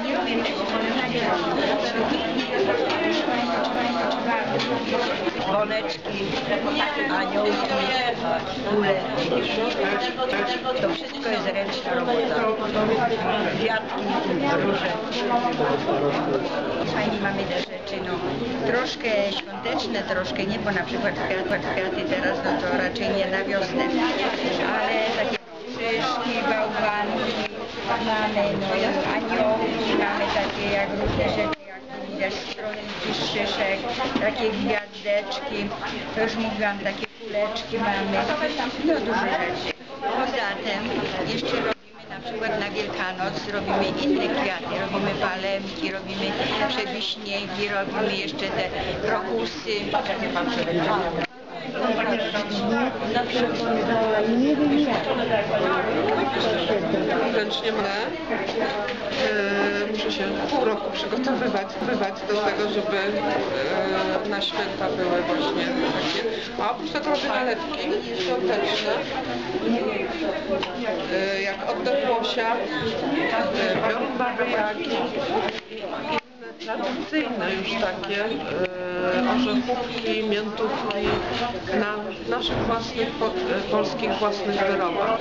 nie umiem tego Dzwoneczki, aniołki, kule. To wszystko jest ręczna robota. Kwiatki, róże. Fajnie mamy te rzeczy, no. Troszkę świąteczne, troszkę nie, bo na przykład kwiaty teraz, no to raczej nie na wiosnę. Mamy no, aniołki, mamy takie jak różne rzeczy, jak widać stronki szyszek, takie gwiazdeczki, to już mówiłam, takie kuleczki mamy, no dużo rzeczy. Poza tym jeszcze robimy na przykład na Wielkanoc, robimy inne kwiaty, robimy palemki, robimy przewiśniegi, robimy jeszcze te krokusy. Ręcznie mnę. E, muszę się pół roku przygotowywać do tego, żeby e, na święta były właśnie takie. A oprócz tego robię nalepki świąteczne. E, jak oddech łosia, e, inne tradycyjne już takie e, orzechówki, miętówki na naszych własnych, po, e, polskich własnych wyrobach.